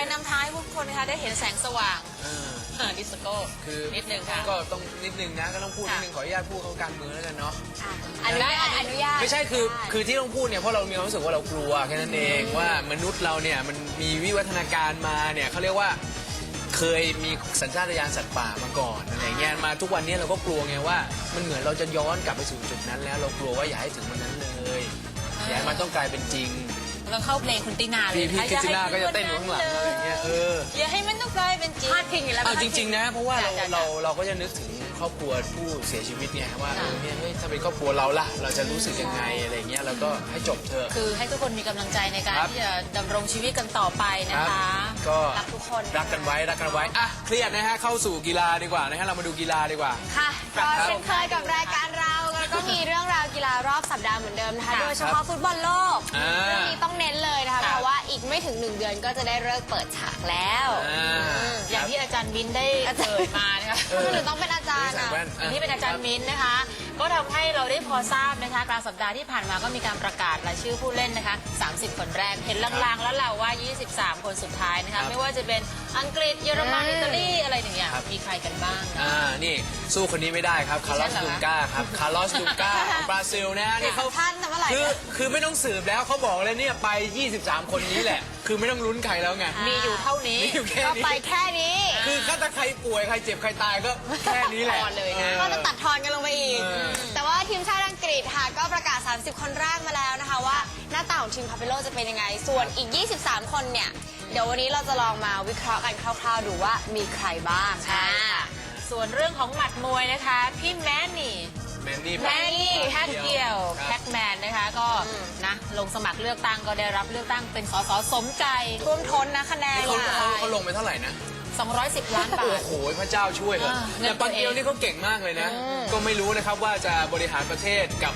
ยวล่ะเปิดไฟนำท้ายทุกคนนะคะได้เห็นแสงสว่างเออเออดิสโก้คือนิดนึงค่ะ ก็ต้องนิดนึงนะก็ต้องพูดนิค่ะดนึงขออนุญาตพูดเข้าการเมืองแล้วกันเนาะ อนุญาตอนุญาตไม่ใช่คือคือที่ต้องพูดเนี่ยเพราะเรามีความรู้สึกว่าเรากลัวแค่นั้นเองว่ามนุษย์เราเนี่ยมันมีวิวัฒนาการมาเนี่ยเขาเรียกว่าเคยมีสัญชาตญาณสัตว์ป่ามาก่อนอะไรเงี้ยมาทุกวันนี้เราก็กลัวไงว่า มันเหมือนเราจะย้อนกลับไปสู่จุดนั้นแล้ว เรากลัวว่าอย่าให้ถึงวันนั้นเลยอย่าให้มันต้องกลายเป็นจริง เราเข้าเพลงคุณตินาเลยพี่พี่ะคริสติน่าก็จะเต้นอยู่ให้ข้างหลังอะไรอย่างเงี้ยเอออย่าให้มันต้องกลายเป็นจริงพาดพิงอีกแล้ว เอาจริง ๆ นะ เพราะว่าเราจ้ะจ้ะเราเราก็จะนึกถึงครอบครัวผู้เสียชีวิตเนี่ยว่าเออเนี่ยเฮ้ยถ้าเป็นครอบครัวเราล่ะ เราจะรู้สึกยังไงอะไรเงี้ยเราก็ให้จบเถอะ คือให้ทุกคนมีกำลังใจในการครับ ที่จะดำรงชีวิตกันต่อไปนะคะก็รักทุกคนรักกันไว้รักกันไว้อะเครียดนะฮะเข้าสู่กีฬาดีกว่านะฮะเรามาดูกีฬาดีกว่า ค่ะครัก็บเช่นเคยกับรายการเราแล้ว ก็มีเรื่องราวกีฬารอบสัปดาห์เหมือนเดิมนะคะค่ะโดยเฉพาะฟุตบอลโลกอ่า เรื่องนี้ต้องเน้นเลยนะคะครับเพราะว่าอีกไม่ถึงหนึ่งเดือนก็จะได้เลิกเปิดฉากแล้วอ่าอย่างที่อาจารย์มินได้เปิดมานะคะเออ หรือต้องเป็นอาจารย์ใส่อะแว่นอันนี้เป็นอาจารย์มิ้นท์นะคะ ก็ทำให้เราได้พอทราบนะคะกลางสัปดาห์ที่ผ่านมาก็มีการประกาศรายชื่อผู้เล่นนะคะ 30 คนแรกเห็นลางๆ แล้วเราว่า 23 คนสุดท้ายนะครัคะ บ ไม่ว่าจะเป็นอังกฤษเยอรมันอืมอิตาลีอะไรอย่างเงี้ยครับมีใครกันบ้างนะ อ่า นี่สู้คนนี้ไม่ได้ครับ คาร์ลอสดิฉันเหรลูอคะก้าครับ คาร์ลอส ลูก้าของบราซิลนะฮะนี่เขา ท่านแต่เมื่อไหร่คือเนี่ยคือไม่ต้องสืบแล้วเขาบอกเลยเนี่ยไป 23 คนนี้แหละ คือไม่ต้องลุ้นใครแล้วไง มีอยู่เท่านี้ มีอยู่แค่ก็นี้ไปแค่นี้ คือถ้าใครป่วยใครเจ็บใครตายก็แค่นี้แหละพอเลยนะออก็จะตัดทอนกันลงไปอีก เออ แต่ว่าทีมชาติอังกฤษค่ะก็ประกาศ 30 คนแรกมาแล้วนะคะว่าหน้าตาของทีมคาเปโลจะเป็นยังไง ส่วนอีก 23 คนเนี่ย เดี๋ยววันนี้เราจะลองมาวิเคราะห์กันคร่าวๆ ดูว่ามีใครบ้างใช่ค่ะ ส่วนเรื่องของหมัดมวยนะคะ พี่แมนนี่แมนนี่แมนนี่แพทเกียวครับแพ็กแมนนะคะก็นะลงสมัครเลือกตั้งก็ได้รับเลือกตั้งเป็นสสสมใจ ท่วมท้นนะคะแนนเขาค่ะเขาเขาลงไปเท่าไหร่นะ 210 ล้านบาโอ้ทโหพระเจ้าช่วยเถอะอ่าเงินแต่ปันเกียวตัวเองนี่เขาเก่งมากเลยนะ ก็ไม่รู้นะครับว่าจะบริหารประเทศกับ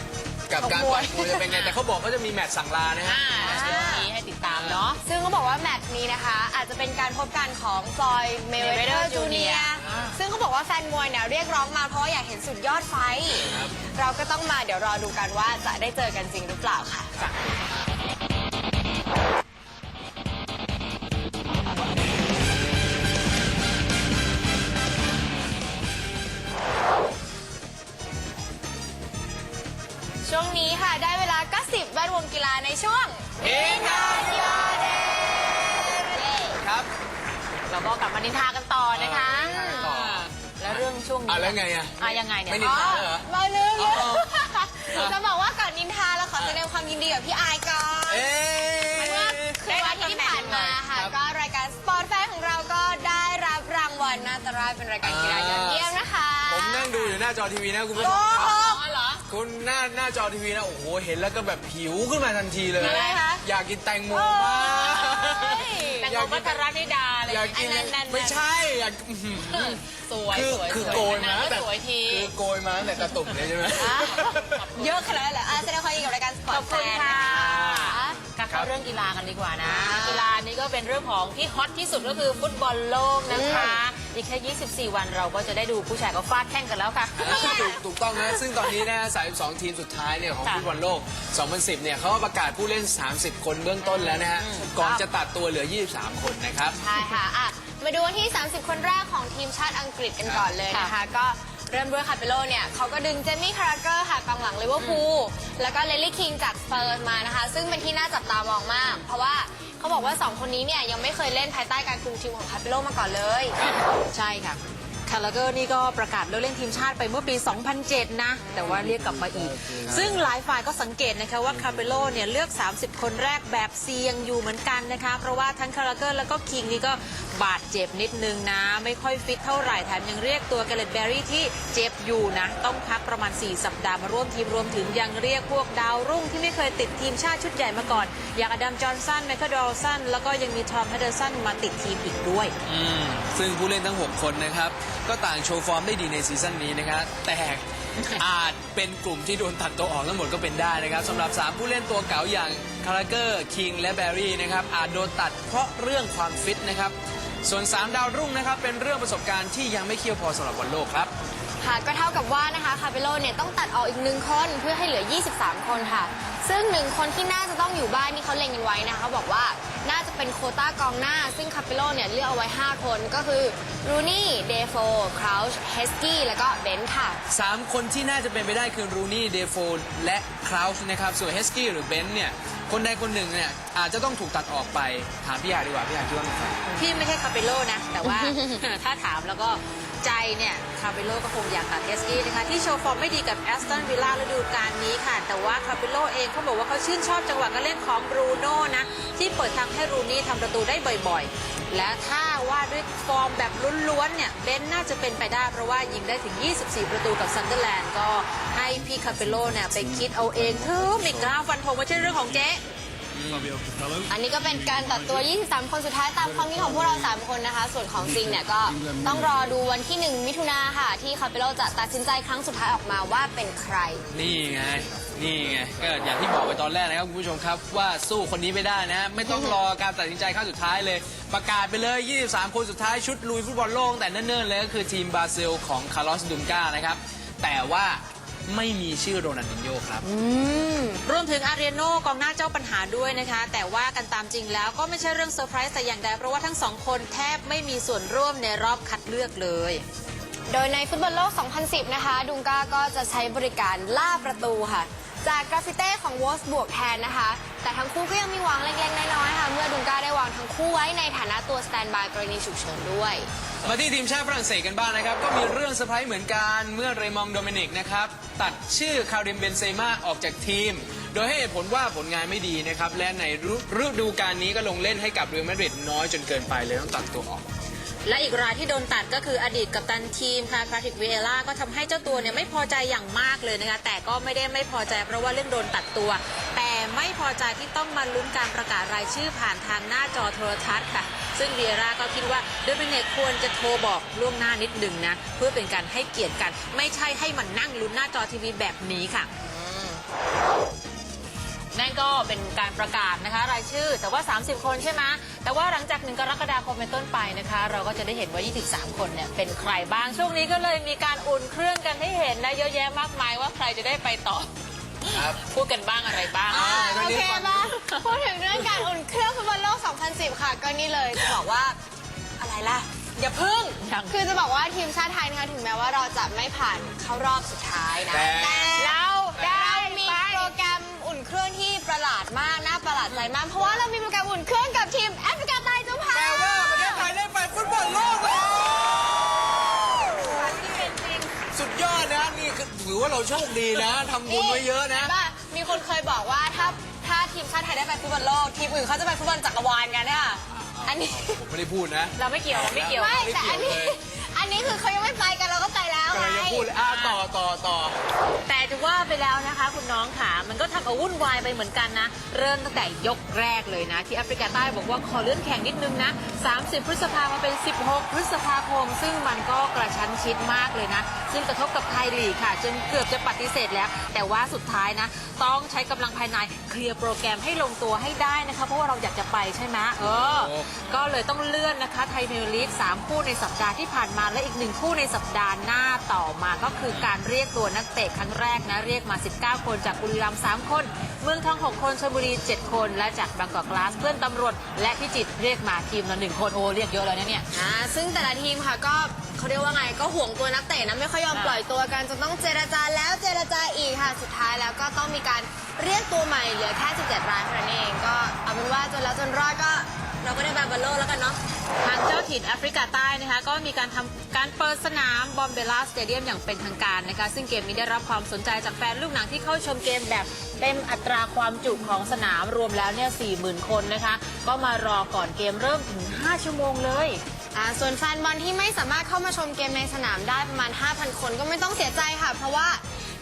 กับการชกมวยต่อยมวยจะเป็นไง แต่เขาบอกเขาจะมีแมตช์สั่งลานะฮะ อ่าเดี๋ยวนี้ให้ติดตามเนาะ ซึ่งเขาบอกว่าแมตช์นี้นะคะ อาจจะเป็นการพบกันของฟลอยเมเวเดอ Mayweather ร์จูเนีย Jr. ซึ่งเขาบอกว่าแฟนมวยเนี่ยเรียกร้องมาเพราะว่าอยากเห็นสุดยอดไฟท์ครับ เราก็ต้องมาเดี๋ยวรอดูกันว่าจะได้เจอกันจริงหรือเปล่าค่ะ นินทากันต่อนะคะเออต่อแล้วเรื่องช่วงนี้อะแล้วไงอะ อะยังไงเนี่ยไม่นินทาเหรอ มาลืมอ๋ออ๋อ จะบอกว่าก่อนนินทาเราขอแสดงความยินดีกับพี่อายก่อน เอ๊ะ คือวันที่ผ่านมาค่ะ ครับก็รายการสปอร์ตแฟนของเราก็ได้รับรางวัลนาตราชเป็นรายการกีฬายอดเยี่ยมนะคะผมนั่งดูอยู่หน้าจอทีวีนะคุณผู้ชโอ้มโห อ๋อเหรอ คุณหน้าหน้าจอทีวีนะโอ้โหเห็นแล้วก็แบบหิวขึ้นมาทันทีเลย อะไรคะ อยากกินแตงโมโอ้มากย แตงโมพัทรธิดาเลยอยากกินอันนั้นๆๆไม่ใช่อยากอื้อหือ สวยคือสวยคือสวยโกยมาอันตั้นั้นงแต่ก็สวยที คือโกยมาตั้งแต่ตะตุ่มเลยใช่ไหม อะเยอะขนาดนั้นเหรออะแสดงความยินดีกับรายการสปอขร์อตบแฟคุณนค่ะนะคะ กลับครัเข้าบ เรื่องกีฬากันดีกว่านะอ่ากีฬานี้ก็เป็นเรื่องของที่ฮอตที่สุดก็คือฟุตบอลโลกนะคะ อีกแค่ 24 วันเราก็จะได้ดูผู้ชายก็ฟาดแข่งกันแล้วค่ะ ถูกถูกต้องนะ ซึ่งตอนนี้นะ32 ทีมสุดท้ายเนี่ยของค่ะฟุตบอลโลก 2010 เนี่ยเขาก็ประกาศผู้เล่น 30 คนเบื้องต้นแล้วนะฮะ ก่อนจะตัดตัวเหลือ 23 คนนะครับ ใช่ค่ะอะ มาดูวันที่ 30 คนแรกของทีมชาติอังกฤษกันก่อนเลยนะคะ ก็ เริ่มด้วยคาเปโลเนี่ยเขาก็ดึงเจมี่คาราเกอร์ค่ะกองหลังลิเวอร์พูลแล้วก็เลลี่คิงจากสเปอร์มานะคะ ซึ่งเป็นที่น่าจับตามองมาก เพราะว่าเขาบอกว่า 2 คนนี้เนี่ยยังไม่เคยเล่นภายใต้การคุมทีมของคาเปโลมาก่อนเลย ใช่ค่ะ คาราเกอร์นี่ก็ประกาศเลิกเล่นทีมชาติไปเมื่อปี 2007 นะ แต่ว่าเรียกกลับมาอีก ซึ่งหลายฝ่ายก็สังเกตนะคะว่าคาเปโลเนี่ยเลือก 30 คนแรกแบบเสี่ยงอยู่เหมือนกันนะคะ เพราะว่าทั้งคาราเกอร์แล้วก็คิงนี่ก็บาดเจ็บนิดนึงนะ ไม่ค่อยฟิตเท่าไหร่แถมยังเรียกตัวเกเรตแบรี่ที่เจ็บอยู่นะ ต้องพักประมาณ 4 สัปดาห์มาร่วมทีมรวมถึงยังเรียกพวกดาวรุ่งที่ไม่เคยติดทีมชาติชุดใหญ่มาก่อน อย่างอดัมจอห์นสันไมเคิลดอลสันแล้วก็ยังมีทอมเฮเดอร์สันมาติดทีมอีกด้วย อืม ซึ่งผู้เล่นทั้ง 6 คนนะครับก็ต่างโชว์ฟอร์มได้ดีในซีซั่นนี้นะครับแต่อาจเป็นกลุ่มที่โดนตัดตัวออกทั้งหมดก็เป็นได้นะครับสำหรับ 3 ผู้เล่นตัวเก๋าอย่างคาราเกอร์คิงและแบร์รี่นะครับอาจโดนตัดเพราะเรื่องความฟิตนะครับส่วน 3 ดาวรุ่งนะครับเป็นเรื่องประสบการณ์ที่ยังไม่เคี่ยวพอสำหรับบอลโลกครับค่ะก็เท่ากับว่านะคะคาเปโลเนี่ยต้องตัดออกอีกหนึ่งคนเพื่อให้เหลือ 23 คนค่ะ ซึ่งหนึ่งคนที่น่าจะต้องอยู่บ้านที่เขาเล็งกันไว้นะคะเขาบอกว่าน่าจะ เป็นโควต้ากองหน้า ซึ่งคาเปโลเนี่ยเลือกเอาไว้ 5 คนก็คือรูนี่เดโฟคราวช์เฮสกี้แล้วก็เบนซ์ค่ะ3คนที่น่าจะเป็นไปได้คือรูนี่เดโฟและคราวช์นะครับ ส่วนเฮสกี้หรือเบนซ์เนี่ย คนใดคนหนึ่งเนี่ย อาจจะต้องถูกตัดออกไป ถามพี่ยาดีกว่า พี่ยาคิดว่าเป็นใครพี่ไม่ใช่คาเปโลนะ แต่ว่า ถ้าถามแล้วก็ใจเนี่ย คาเปโลก็คงอยากตัดเอสกี้นะคะ ที่โชว์ฟอร์มไม่ดีกับแอสตันวิลล่าฤดูกาลนี้ค่ะ แต่ว่าคาเปโลเองเขาบอกว่าเขาชื่นชอบจังหวะการเล่นของบรูโน่นะ ที่เปิดทางให้รูนี่ทำประตูได้บ่อยๆ และถ้าว่าด้วยฟอร์มแบบล้วนๆเนี่ยเบนน่าจะเป็นไปได้เพราะว่ายิงได้ถึง 24 ประตูกับซันเดอร์แลนด์ก็ให้พี่คาเปโลเนี่ยไปคิดเอาเองเถอะไม่กล้าฟันธงไม่ใช่เรื่องของเจ๊อันนี้ก็เป็นการตัดตัว 23 คนสุดท้ายตามความคิดของพวกเรา 3 คนนะคะ ส่วนของจริงเนี่ยก็ต้องรอดูวันที่ 1 มิถุนาค่ะ ที่คาเปโลจะตัดสินใจครั้งสุดท้ายออกมาว่าเป็นใคร นี่ไง นี่ไงก็อย่างที่บอกไปตอนแรกนะครับคุณผู้ชมครับว่าสู้คนนี้ไม่ได้นะไม่ต้องรอการตัดสินใจครั้งสุดท้ายเลย ประกาศไปเลย 23 คนสุดท้ายชุดลุยฟุตบอลโลกตั้งแต่เนิ่นๆเลยก็คือทีมบราซิลของคาร์ลอสดุมกานะครับ แต่ว่าไม่มีชื่อโรนัลดินโญ่ครับรวมถึงอารีโนกองหน้าเจ้าปัญหาด้วยนะคะ แต่ว่ากันตามจริงแล้วก็ไม่ใช่เรื่องเซอร์ไพรส์แต่อย่างใดเพราะว่าทั้งสองคนแทบไม่มีส่วนร่วมในรอบคัดเลือกเลย โดยในฟุตบอลโลก 2010 นะคะ ดุงกาก็จะใช้บริการล่าประตูค่ะ จากกราฟิเต้ของวอสบวกแทนนะคะ แต่ทั้งคู่ก็ยังมีหวางเล็กๆ น้อยๆค่ะ เมื่อดุงกาได้วางทั้งคู่ไว้ในฐานะตัวสแตนบายกรณีฉุกเฉินด้วย มาที่ทีมชาติฝรั่งเศสกันบ้างนะครับ ก็มีเรื่องเซอร์ไพรส์เหมือนกัน เมื่อเรมองโดเมนิกนะครับ ตัดชื่อคาริมเบนเซม่าออกจากทีม โดยให้เหตุผลว่าผลงานไม่ดีนะครับ และในฤดูกาลนี้ก็ลงเล่นให้กับเรอัลมาดริดน้อยจนเกินไปเลยต้องตัดตัวออก และอีกรายที่โดนตัดก็คืออดีตกัปตันทีมค่ะพาทิกเวล่าก็ทำให้เจ้าตัวเนี่ยไม่พอใจอย่างมากเลยนะคะ แต่ก็ไม่ได้ไม่พอใจเพราะว่าเรื่องโดนตัดตัว แต่ไม่พอใจที่ต้องมาลุ้นการประกาศรายชื่อผ่านทางหน้าจอโทรทัศน์ค่ะ ซึ่งเวียร่าก็คิดว่าโดมิเนกควรจะโทรบอกล่วงหน้านิดหนึ่งนะ เพื่อเป็นการให้เกียรติกัน ไม่ใช่ให้มันนั่งลุ้นหน้าจอทีวีแบบนี้ค่ะ นั่นก็เป็นการประกาศนะคะ รายชื่อ แต่ว่า 30 คนใช่ไหมแต่ว่าหลังจากหนึ่งกรกฎาคมเป็นต้นไปนะคะ เราก็จะได้เห็นว่า 23 คนเนี่ยเป็นใครบ้าง ช่วงนี้ก็เลยมีการอุ่นเครื่องกันให้เห็นนะเยอะแยะมากมายว่าใครจะได้ไปต่อ ครับพูดกันบ้างอะไรบ้าง อ่าโอเคมาพูดถึงเรื่องการอุ่นเครื่องฟุตบอลโลก 2010 ค่ะ ก็นี่เลยจะบอกว่าอะไรล่ะ อย่าพึ่งคือจะบอกว่าทีมชาติไทยนะคะถึงแม้ว่าเราจะไม่ผ่านเข้ารอบสุดท้ายนะแต่เร เครื่องที่ประหลาดมากน่าประหลาดใจมาก เพราะว่าเรามีโปรแกรมอุ่นเครื่องกับทีมแอฟริกาใต้เจ้าภาพ แต่ว่าประเทศไทยได้ไปฟุตบอลโลกแล้วสุดยอดนะนี่คือถือว่าเราโชคดีนะทำบุญไว้เยอะนะ ห็ป่มีคนเคยบอกว่าถ้าถ้าทีมชาติไทยได้ไปฟุตบอลโลก ทีมอื่นเขาจะไปฟุตบอลจักรวาลกันเนี่ยอันนี้ผมไม่ได้พูดนะ เราไม่เกี่ยวเราไม่เกี่ยว ไม่แต่อันนี้ไม่เกี่ยวเลยอันนี้คือเขายังไม่ไปกันเราก็ไปแล้ว กำไงลังจะพูดเลยอะต่อต่อต่อ แต่จะว่าไปแล้วนะคะคุณน้องค่ะ มันก็ทำเอาวุ่นวายไปเหมือนกันนะ เริ่มตั้งแต่ยกแรกเลยนะ ที่แอฟริกาใต้บอกว่าขอเลื่อนแข่งนิดนึงนะ 30 พฤษภามาเป็น 16 พฤษภาคม ซึ่งมันก็กระชั้นชิดมากเลยนะ ซึ่งกระทบกับไทยลีกค่ะ จนเกือบจะปฏิเสธแล้ว แต่ว่าสุดท้ายนะ ต้องใช้กำลังภายในเคลียร์โปรแกรมให้ลงตัวให้ได้นะคะเพราะว่าเราอยากจะไปใช่ไหมเออ โอ้ ก็เลยต้องเลื่อนนะคะไทยเมลลีก3คู่ในสัปดาห์ที่ผ่านมาและอีกหนึ่งคู่ในสัปดาห์หน้าต่อมาก็คือการเรียกตัวนักเตะครั้งแรกนะเรียกมา 19 คนจากบุรีรัมย์3คน เมืองทอง 6 คนชลบุรี 7 คน และจากบางกอกกลาสเพื่อนตำรวจ และพิจิตรเรียกมาทีมละหนึ่งคนโอเรียกเยอะแล้วนะเนี่ย อ่าซึ่งแต่ละทีมค่ะก็เขาเรียกว่าไงก็ห่วงตัวนักเตะนะไม่ค่อยยอมอ่า ปล่อยตัวกันจนต้องเจรจาแล้วเจรจาอีกค่ะสุดท้ายแล้วก็ต้องมีการเรียกตัวใหม่เหลือแค่ 17 รายเท่านั้นเองก็เอาเป็นว่าจนแล้วจนรอดก็ เราก็ได้บบบอลโลกแล้วกันเนาะ ทางเจ้าถิ่นแอฟริกาใต้นะคะ ก็มีการทำการเปิดสนามบอมเบล่าสเตเดียมอย่างเป็นทางการนะคะ ซึ่งเกมนี้ได้รับความสนใจจากแฟนลูกหนังที่เข้าชมเกมแบบเต็มอัตราความจุของสนามรวมแล้วเนี่ย40,000 คนนะคะ ก็มารอก่อนเกมเริ่มถึง 5 ชั่วโมงเลย อ่าส่วนแฟนบอลที่ไม่สามารถเข้ามาชมเกมในสนามได้ประมาณ 5,000 คนก็ไม่ต้องเสียใจค่ะ เพราะว่า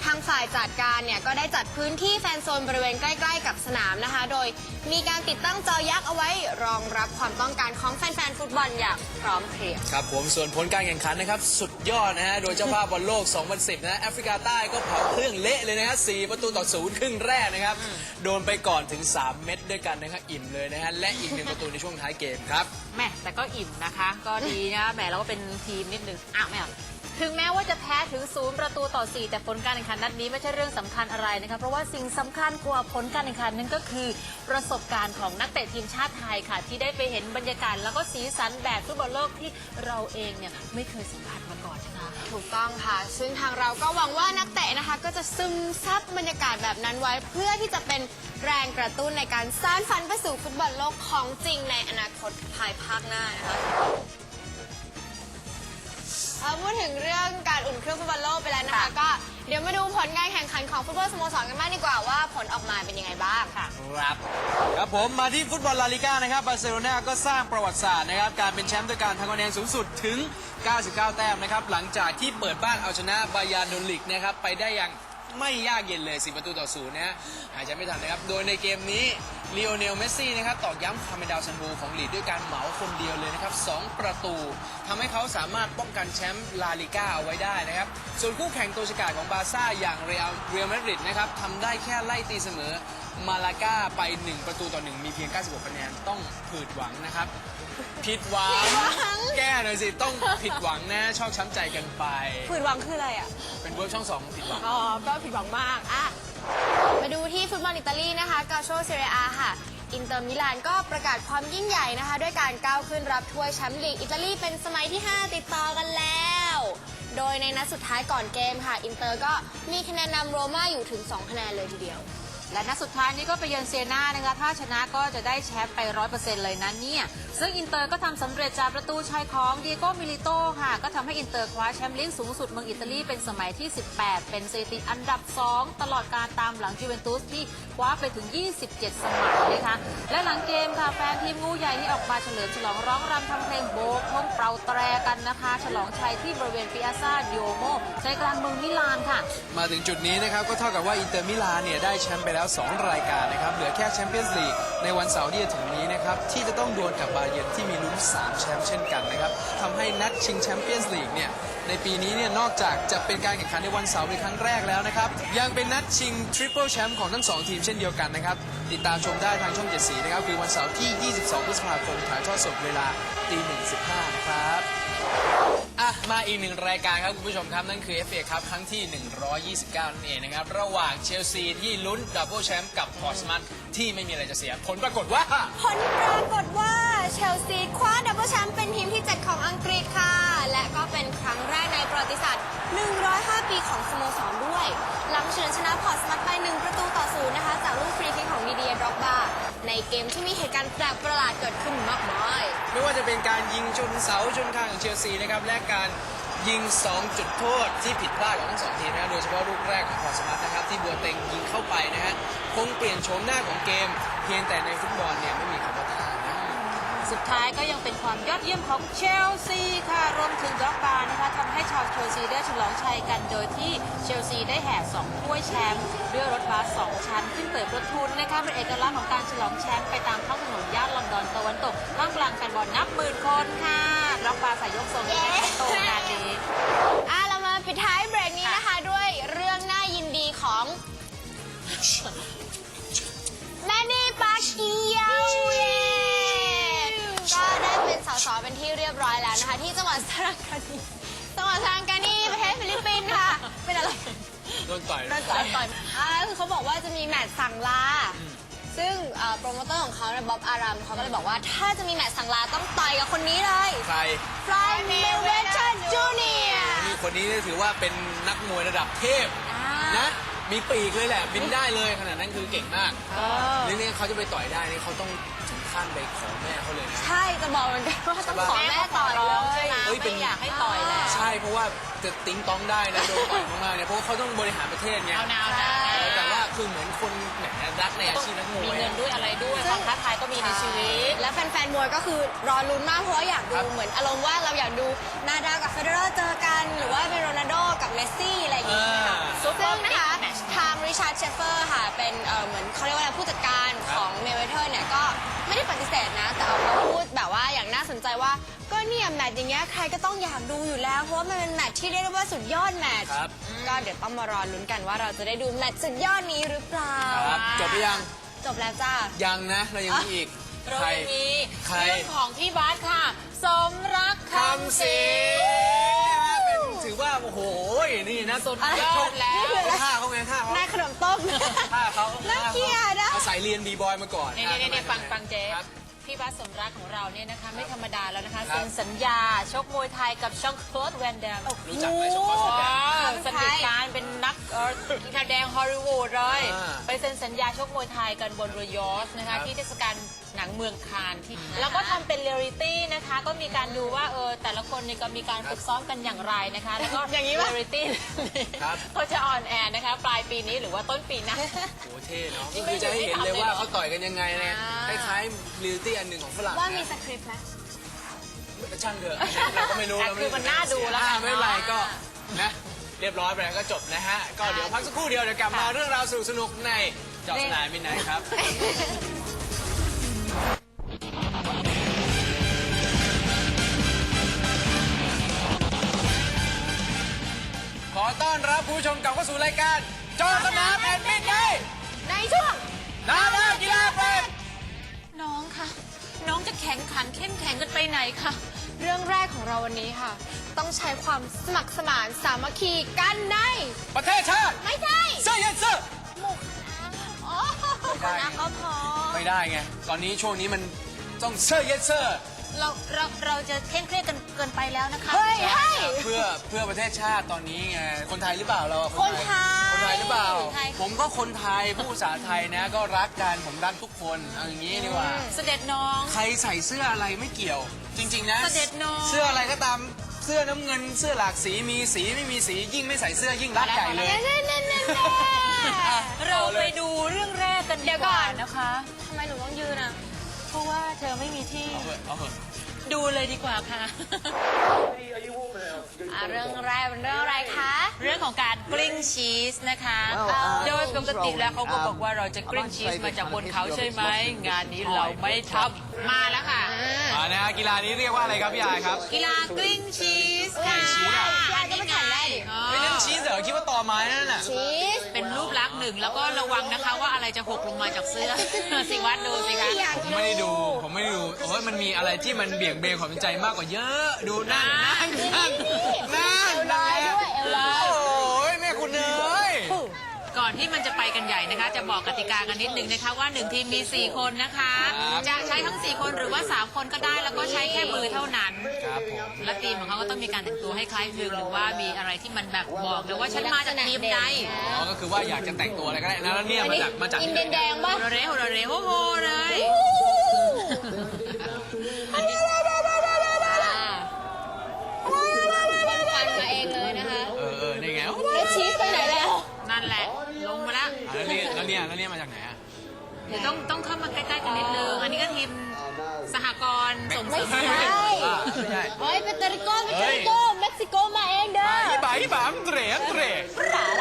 ทางฝ่ายจัดการเนี่ยก็ได้จัดพื้นที่แฟนโซนบริเวณใกล้ๆกับสนามนะคะ โดยมีการติดตั้งจอยักษ์เอาไว้รองรับความต้องการของแฟนๆฟุตบอลอย่างพร้อมเพรียง ครับผมส่วนผลการแข่งขันนะครับ สุดยอดนะฮะ โดยเจ้าภาพบอลโลก 2010 นะแอฟริกาใต้ก็เผาเครื่องเละเลยนะฮะ4ประตูต่อศูนย์ครึ่งแรกนะครับ โดนไปก่อนถึง 3 เม็ดด้วยกันนะครับอิ่มเลยนะฮะ และอีกหนึ่งประตูในช่วงท้ายเกมครับ แม่แต่ก็อิ่มนะคะ ก็ดีนะแหมเราก็เป็นทีมนิดนึงอ้าวไม่เอา ถึงแม้ว่าจะแพ้ถึงศูนย์ประตูต่อ 4 แต่ผลการแข่งขันนัดนี้ไม่ใช่เรื่องสำคัญอะไรนะคะเพราะว่าสิ่งสำคัญกว่าผลการแข่งขันนั่นก็คือ ประสบการณ์ของนักเตะทีมชาติไทยค่ะ ที่ได้ไปเห็นบรรยากาศแล้วก็สีสันแบบฟุตบอลโลกที่เราเองเนี่ยไม่เคยสัมผัสมาก่อนนะคะ ถูกต้องค่ะ ซึ่งทางเราก็หวังว่านักเตะนะคะ ก็จะซึมซับบรรยากาศแบบนั้นไว้ เพื่อที่จะเป็นแรงกระตุ้นในการสร้างฝันไปสู่ฟุตบอลโลกของจริงในอนาคตภายภาคหน้านะคะ เอาพูดถึงเรื่องการอุ่นเครื่องฟุตบอลโลกไปแล้วนะคะ ก็เดี๋ยวมาดูผลการแข่งขันของฟุตบอลสโมสรกันบ้างดีกว่าว่าผลออกมาเป็นยังไงบ้างค่ะ ครับครับผมมาที่ฟุตบอลลาลิก้านะครับบาร์เซโลนาก็สร้างประวัติศาสตร์นะครับการเป็นแชมป์ด้วยการทำคะแนนสูงสุดถึง 99 แต้มนะครับหลังจากที่เปิดบ้านเอาชนะบายาโดนลิกนะครับไปได้อย่างไม่ยากเย็นเลย 10 ประตูต่อศูนย์นะฮะหายใจไม่ทันนะครับโดยในเกมนี้ ลีโอเนล เมสซี่นะครับตอกย้ำความเป็นดาวซันโวของลีดด้วยการเหมาคนเดียวเลยนะครับ2ประตูทำให้เขาสามารถป้องกันแชมป์ลาลิก้าเอาไว้ได้นะครับ ส่วนคู่แข่งตัวฉกาจของบาร์ซ่าอย่างเรอัลเรอัลมาดริดนะครับทำได้แค่ไล่ตีเสมอมาลาก้าไป 1 ประตูต่อ 1 มีเพียง 96คะแนนต้องผิดหวังนะครับ ผิดหวังผิดหวังแก้หน่อยสิ ต้องผิดหวังนะชอบช้ำใจกันไป ผิดหวังคืออะไรอะ เป็นเวิร์กช่องสองผิดหวัง อ๋อก็ผิดหวังมากอะ มาดูที่ฟุตบอลอิตาลีนะคะกาโชเซเรียอาค่ะ อินเตอร์มิลานก็ประกาศความยิ่งใหญ่นะคะ ด้วยการก้าวขึ้นรับถ้วยแชมป์ลีกอิตาลีเป็นสมัยที่ 5 ติดต่อกันแล้ว โดยในนัดสุดท้ายก่อนเกมค่ะ อินเตอร์ก็มีคะแนนนำโรม่าอยู่ถึง 2 คะแนนเลยทีเดียว และนัดสุดท้ายนี้ก็ไปเยือนเซียนานะคะถ้าชนะก็จะได้แชมป์ไปร้อยเปอร์เซ็นต์เลยนะเนี่ย ซึ่งอินเตอร์ก็ทำสำเร็จจากประตูชัยของเดียโก้มิลิโตค่ะ ก็ทำให้อินเตอร์คว้าแชมป์ลีกสูงสุดเมืองอิตาลีเป็นสมัยที่ 18 เป็นสถิติอันดับ 2 ตลอดการตามหลังจูเวนตุสที่คว้าไปถึง 27 สมัยนะคะและหลังเกมค่ะแฟนทีมงูใหญ่ที่ออกมาเฉลิมฉลองร้องรำทำเพลงโบกธงเป่าแตรกันนะคะ ฉลองชัยที่บริเวณปิอาซาดิโอโมใจกลางเมืองมิลานค่ะ มาถึงจุดนี้นะครับก็เท่ากับว่าอินเตอร์มิลานเนี่ยได้แชมป์ไปแล้วแล้ว 2 รายการนะครับ เหลือแค่แชมเปี้ยนส์ลีกในวันเสาร์ที่จะถึงนี้นะครับ ที่จะต้องดวลกับบาเยิร์นที่มีลุ้น3แชมป์เช่นกันนะครับทำให้นัดชิงแชมเปี้ยนส์ลีกเนี่ยในปีนี้เนี่ยนอกจากจะเป็นการแข่งขันในวันเสาร์เป็นครั้งแรกแล้วนะครับ ยังเป็นนัดชิงทริปเปิลแชมป์ของทั้งสองทีมเช่นเดียวกันนะครับ ติดตามชมได้ทางช่อง 7 สีนะครับ คือวันเสาร์ที่ 22 พฤษภาคมถ่ายทอดสดเวลาตีหนึ่งสิบห้านะครับ อะมาอีกหนึ่งรายการครับคุณผู้ชมครับ นั่นคือ FA ครับครั้งที่ 129 นั่นเองนะครับ ระหว่างเชลซีที่ลุ้นดับเบิลแชมป์กับพอร์สมัตที่ไม่มีอะไรจะเสีย ผลปรากฏว่า ผลปรากฏว่าเชลซีคว้าดับเบิลแชมป์เป็นทีมที่ 7 ของอังกฤษค่ะ และก็เป็นครั้งแรกในประวัติศาสตร์ 105 ปีของสโมสรด้วย หลังเฉือนชนะพอร์ตสมัตไป 1 ประตูต่อศูนย์นะคะ จากลูกฟรีคิก ในเกมที่มีเหตุการณ์แปลกประหลาดเกิดขึ้นมากมาย ไม่ว่าจะเป็นการยิงชนเสาชนคานของเชลซีนะครับและการยิง 2 จุดโทษที่ผิดพลาดของทั้งสองทีมนะโดยเฉพาะลูกแรกของพอสมัตนะครับที่บัวเต็งยิงเข้าไปนะฮะคงเปลี่ยนโฉมหน้าของเกม เพียงแต่ในฟุตบอลเนี่ยไม่มีคำว่าท่า สุดท้ายก็ยังเป็นความยอดเยี่ยมของเชลซีค่ะ รวมถึงด็อกบาร์นะคะทำให้ชาวเชลซีได้ฉลองชัยกันโดยที่เชลซีได้แห่สองถ้วยแชมป์ด้วยรถบัสสองชั้นขึ้นเปิดประทุนนะคะเป็นเอกลักษณ์ของการฉลองแชมป์ไปตามท้องถนนย่านลอนดอนตะวันตกท่ามกลางแฟนบอลนับหมื่นคนค่ะด็อกบาร์ใส่ยกทรงให้เป็นโตงานนี้อะเรามาปิดท้ายเบรกนี้นะคะด้วยเรื่องน่ายินดีของแมนนี่ปาเกียวเย้ก็ได้เป็น สสเป็นที่เรียบร้อยแล้วนะคะ ที่จังหวัดสระกานีจังหวัดสระกานีประเทศฟิลิปปินส์ค่ะเป็นอะไรโดนต่อยโดนต่อยต่อยอ่าคือเขาบอกว่าจะมีแมตช์สั่งลาซึ่งเอ่อโปรโมเตอร์ของเขาเนี่ยบ๊อบอารามเขาก็เลยบอกว่าถ้าจะมีแมตช์สั่งลาต้องต่อยกับคนนี้เลยใครฟลายเมเวเตอร์จูเนียนี่คนนี้ถือว่าเป็นนักมวยระดับเทพนะมีปีกเลยแหละบินได้เลยขนาดนั้นคือเก่งมากนี่เนี่ยเขาจะไปต่อยได้นี่เขาต้องถึง ขั้นไปขอแม่เขาเลยนะ ใช่จะบอกเหมือนกันว่าต้องขอแม่ต่อยเลยนะเอ้ยเป็ไม่น อยากให้ต่อยแล้วใช่เพราะว่าจะติ้งต้องได้นะโดนต่อยมากๆเนี่ยเพราะว่าเขาต้องบริหารประเทศไงเอานาวนะเอแต่ว่าคือเหมือนคนแหมรักในอาชีพนักมวยมีเงินด้วยอะไรด้วยความท้าทายก็มีในชีวิต แล้วแฟนๆมวยก็คือรอลุ้นมากเพราะอยากดูเหมือนอารมณ์ว่าเราอยากดูนาดากับเฟเดอรอร์เจอกัน หรือว่าเป็นโรนัลโดกับเมสซี่อะไรอย่างเงี้ย อ่า ซึ่งนะคะ ทางริชาร์ดเชฟเฟอร์ค่ะ เป็นเหมือนเขาเรียกว่าอะไรผู้จัดการ เศษนะ แต่เอามาพูดแบบว่าอย่างน่าสนใจว่า ก็เนี่ยแมตช์อย่างเงี้ยใครก็ต้องอยากดูอยู่แล้ว เพราะว่ามันเป็นแมตช์ที่เรียกได้ว่าสุดยอดแมตช์ครับ ก็เดี๋ยวต้องมารอลุ้นกันว่าเราจะได้ดูแมตช์สุดยอดนี้หรือเปล่าครับจบไปยัง จบแล้วจ้า ยังนะเรายังมีอีก เราใคร ยังมีใคร เรื่องของพี่บาสค่ะ สมรักคำคำสิสีเป็นถือว่า โอ้โห นี่นะสุดอะไรยอดแล้วนี่คืออะไรท่าเขาไงท่าเขานายขนมต้มท่าเขาน่าเกลียด อะอาศัยเรียนบีบอยมาก่อน เนี่ยเนี่ยเนี่ยฟังฟังเจ๊ ครับ พี่บาสสมรักของเราเนี่ยนะคะ ไม่ธรรมดาแล้วนะคะครับเซ็นสัญญา ชกมวยไทยกับช่องโค้ดแวนเดมรู้จักไหมชมพู่ชมว้าพู่วสนิทการเป็นนักเอ่อกีฬาแดงฮอลลีวูดเลย อ่าไปเซ็นสัญญาชกมวยไทยกันบนเรือยอชต์นะครัคะ บ ที่เทศกาลหนังเมืองคานที่แล้วก็ทำเป็นเรียลิตี้นะคะ ก็มีการดูว่าเออแต่ละคนเนี่ยก็มีการฝึกซ้อมกันอย่างไรนะคะ แล้วก็อย่างนี้เรีปะยลิตี้ครับเขาจะออนแอร์นะคะ ปลายปีนี้หรือว่าต้นปีหน้าโอ้เท่เนาะนี่คือจะให้เห็นเลยว่าเขาต่อยกันยังไงนะคอ่าล้ายๆลิลตี้อันหนึ่งของฝรั่งว่ามีนะสคริปต์ไหมช่างเถอะเราก็ไม่รู้แต่เราคือมันน่าดูแล้วอ่ากันไม่เป็นไรเนาะก็นะ เรียบร้อยไปแล้วก็จบนะฮะ ก็เดี๋ยวพักสักครู่เดียวเดี๋ยวกลับมาเรื่องราวสนุกสนุกๆในเจาะสนามมินไนท์ครับ ขอต้อนรับผู้ชมกลับเข้าสู่รายการเจอสนามแอนด์มินไนท์ในช่วง นานากีฬาเป็นน้องคะ น้องจะแข็งขันเข้มแข็งกันไปไหนคะเรื่องแรกของเราวันนี้ค่ะ ต้องใช้ความสมัครสมานสามัคคีกันใน ประเทศชาติไม่ใช่เสื้อยันเสื้อหมุกโอ้คณะก็พอ ไม่ได้ไง ตอนนี้ช่วงนี้มันต้องเสื้อยันเสื้อเราเราเราจะเคร่งเครียดกันเกินไปแล้วนะคะ เฮ้ยเฮ้ยเพื่อเพื่อประเทศชาติตอนนี้ไงคนไทยหรือเปล่าเราอะคนไทยคน ไทยหรือเปล่าคนไทย ผมก็คนไทยผู้ภาษาไทยนะ ก็รักกันผมรักทุกคนเอาอย่างนี้ดีกว่า เสด็จน้อง ใครใส่เสื้ออะไรไม่เกี่ยว จริง ๆ นะเสด็จน้อยเสื้ออะไรก็ตามเสื้อน้ำเงิน เสื้อหลากสีมีสีไม่มีสียิ่งไม่ใส่เสื้อยิ่งรักใหญ่เลยเน่เน่เน่เน่อะเราต่อลไปยดูเรื่องแรกกันเดี๋ยวก่อนนะคะ ทำไมหนูต้องยืนอะ เพราะว่าเธอไม่มีที่ เอาเถอะเอาเถอะ ดูเลยดีกว่าค่ะ อะเรื่องแรกเป็นเรื่องอะไรคะ เรื่องของการกลิ้งชีสนะคะโดยปกติแล้วเขาก็บอกว่าเราจะกลิ้งชีสมาจากบนเขาใช่ไหม งานนี้เราไม่ทำมาแล้วค่ะ อ่านะฮะกีฬานี้เรียกว่าอะไรครับพี่อายครับ กีฬากลิ้งชีสค่ะชีสอะพี่อาร์ตก็ไปแข่ง ได้ดิอ๋อไม่นั่นชีสเหรอคิดว่าต่อไม้นั่นน่ะชีสเป็นรูปลักษณ์หนึ่งแล้วก็ระวังนะคะว่าอะไรจะหกลงมาจากเสื้อ สิวัดดูสิคะอยากผมไม่ได้ดู ผมไม่ได้ดูโอ้ยมันมีอะไรที่มันเบี่ยงเบนความสนใจมากกว่าเยอะ ดูนั่นนั่นนั่นนั่น ก่อนที่มันจะไปกันใหญ่นะคะ จะบอกกติกากันนิดนึงนะคะว่า 1 ทีมมี 4 คนนะคะ จะใช้ทั้ง 4 คนหรือว่า 3 คนก็ได้แล้วก็ใช้แค่มือเท่านั้น ครับผม และทีมของเขาก็ต้องมีการแต่งตัวให้คล้ายคลึงหรือว่ามีอะไรที่มันแบบบอกเลยว่าฉันมาจากทีมใดอ๋อก็คือว่าอยากจะแต่งตัวอะไรก็ได้นะแล้วเนี่ยอันมานี้จากมาจากอินเดียนแดงป่ะโฮเรโฮเรโฮโฮเลย เดี๋ยวต้องต้องเข้ามาใกล้ๆกันนิดนึงอันนี้ก็ทีมสหกรณ์ส่งเสริมไม่ใช่อ่าไม่ใช่เฮ้ยเป็นเตริโกเป็นเตริโกเม็กซิโกมาเองเด้ออีบาอีบาอัมเตรอัมเตร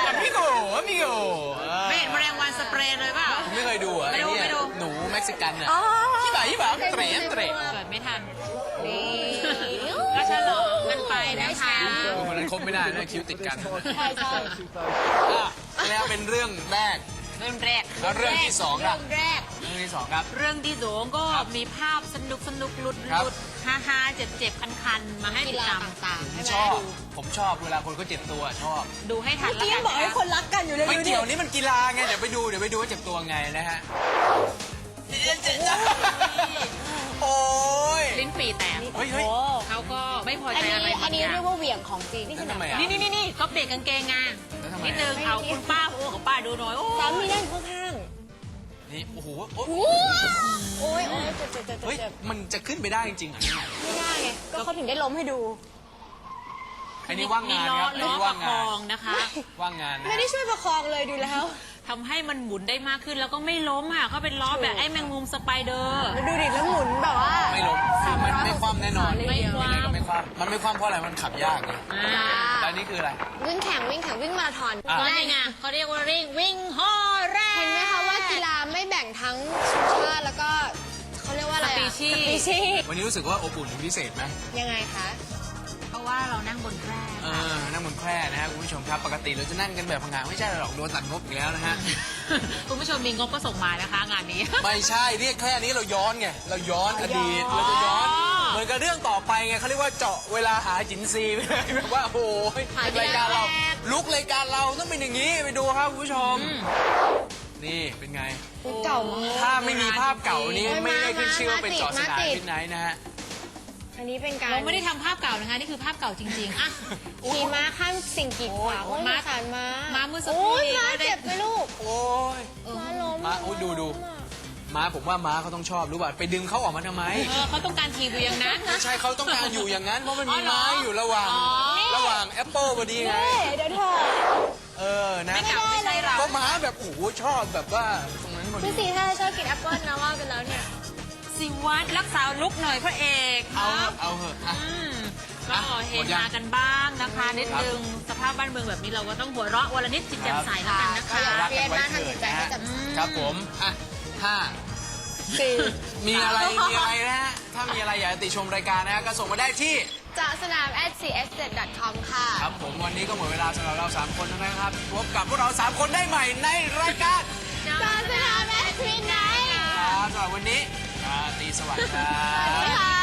อัมมิโกอัมมิโกไม่เห็นแมลงวันสเปรย์เลยเปล่าผมไม่เคยดูอะไม่ดูอ้เนี่ยไม่ดู หนูเม็กซิกันอะอ๋ออีบาอีบาอัมเตรอัมเตรเกิดไม่ทันนี่ก็ฉลองกันไปนะคะคนนั้นคบไม่ได้นะคิ้วติดกัน ใช่ใช่ อะแล้วเป็นเรื่องแรก เริ่มแรกแล้วเรื่องที่สองล่ะ เรื่องแรก เรื่องที่สองครับ เรื่องที่สองก็ครับมีภาพสนุกสนุกหลุดครัหบ ลุดฮ่าฮ่าเจ็บเจ็บคันคันๆ มาให้ติดตามต่างๆผมชอบ ผมชอบเวลาคนเขาเจ็บตัวชอบ ดูให้ทันแล้วที่กันบอกให้นะคนรักกันอยู่เลยไม่ดูดิเกี่ยวนี่มันกีฬาไง เดี๋ยวไปดู เดี๋ยวไปดูว่าเจ็บตัวไงนะฮะโอ้ยลิ้น ปีแตกเฮ้ยเฮ้ยโอ้เขาก็ไม่พออันใจนี้อะไรอับานงนี้อย่าเรีงยกว่าเหวี่ยงของจริง แล้วทำไมอะ นี่นี่นี่นี่เขาเปลี่ยนกางเกงไงแล้วทำไมนิดนึงเอาคุณป้าโอ้กับป้าดูหน่อยโอ้สามีนั่งข้างนี่โอ้โหโอ้ๆโหโอ้ยโอ้ยเจ็บเจ็บเจ็บเฮ้ยเจ็บมันจะขึ้นไปได้จริงๆเหรอเนี่ยไม่ได้ไง ก็เขาถึงได้ล้มให้ดู อันนี้ว่างงานล้อครับอันล้อนี้ปว่าระงคงาอนงนะคะ ว่างงานนะไม่ได้ช่วยประคองเลยดูแล้ว ทำให้มันหมุนได้มากขึ้นแล้วก็ไม่ล้มอะเขาเป็นล้อแบบไอ้แมงมุมสไปเดอร์แล้วดูดิแล้วหมุนแบบว่า ไม่ล้มคือมันไม่คว่ำแน่นอนไม่คว่ำ ยังงก็ไม่คว่ำมันไม่คว่ำเพราะอะไร มันขับยากไงอ่าแต่อันนี้คืออะไร วิ่งแข่งวิ่งแข่งวิ่งมาราธอนอะ ก็นี่ไงเขาเรียกว่าริ่งวิ่งฮอแรก เห็นไหมคะว่ากีฬาไม่แบ่งทั้งชนชาติแล้วก็เขาเรียกว่าอะไรสปีอะชีสปีชีส์วันนี้รู้สึกว่าอบอุ่นเป็นพิเศษไหมยังไงคะ บนแคร่เออนั่งบนแคร่นะฮะคุณผู้ชมครับ ปกติเราจะนั่งกันแบบพังงาไม่ใช่หรอกโดนตัดงบอีกแล้วนะฮะ คุณผู้ชมมีงบก็ส่งมานะคะ งานนี้ ไม่ใช่เรียกแค่นี้เราย้อนไง เราย้อนอดีต เราจะย้อน เหมือนกับเรื่องต่อไปไงเขาเรียกว่าเจาะเวลาหาจินซีไปเลยแบบว่าโอ้โหหาจินรายการเรา แรก ลุกรายการเราต้องเป็นอย่างนี้ไปดูครับคุณผู้ชม นี่เป็นไง เก่ามาก ถ้าไม่มีภาพเก่านี้โอ้ยไม่ได้ขึ้นชื่อว่ามาเป็นติดเจาะสนามมาติดพินไนท์นะฮะ อันนี้เป็นการเราไม่ได้ทำภาพเก่านะคะ นี่คือภาพเก่าจริงๆอะ ขี่ม้าข้ามสิ่งกีดขวางโอ้ยโอ้ยม้าสงสารม้าม้าเมื่อสักครู่โอ้ยนี้ม้าก็ได้ เจ็บไหมลูกโอ้ยม้าล้มม้าโอ้ยดูดูม้าผมว่าม้าเขาต้องชอบรู้ป่ะไปดึงเขาออกมาทำไม เออเขาต้องการทีมอยู่อย่างนั้นไม่ใช่เขาต้องการอยู่อย่างนั้นเพราะมันอ๋มีอเหรอไม้อยู่ระหว่าง อ๋อ ระหว่างแอปเปิลพอดีไงเฮ้ยเดี๋ยวเถอะเออนะไม่เก่าไม่ใช่เรา ก็ม้าแบบโอ้โหชอบแบบว่าตรงนั้นพอดี พี่สีถ้าชอบกินแอปเปิ้ลนะว่าไปแล้วเนี่ย สิวัตรรักษาลุกหน่อยพระเอกเอาคเถรัอะบเอาเหอะอะ อืมก็อะเฮหมดยังฮากันบ้างนะคะนิดนึงสภาพบ้านเมืองแบบนี้เราก็ต้องหัวเราะวันละนิดจิตแจ่มใสแล้วกันนะคะรักกันไว้เถิดนะฮะครับผม อะห้าสี่มีอะไร มีอะไรนะฮะ ถ้ามีอะไรอยากจะติชมรายการนะฮะ ก็ส่งมาได้ที่จากสนาม at cs7.com ค่ะ ครับผมวันนี้ก็หมดเวลาสำหรับเรา 3 คนแล้วนะครับ พบกับพวกเรา 3 คนได้ใหม่ในรายการจากสนาม at midnight ครับสำหรับวันนี้รา ตีสวัสดีค่ะ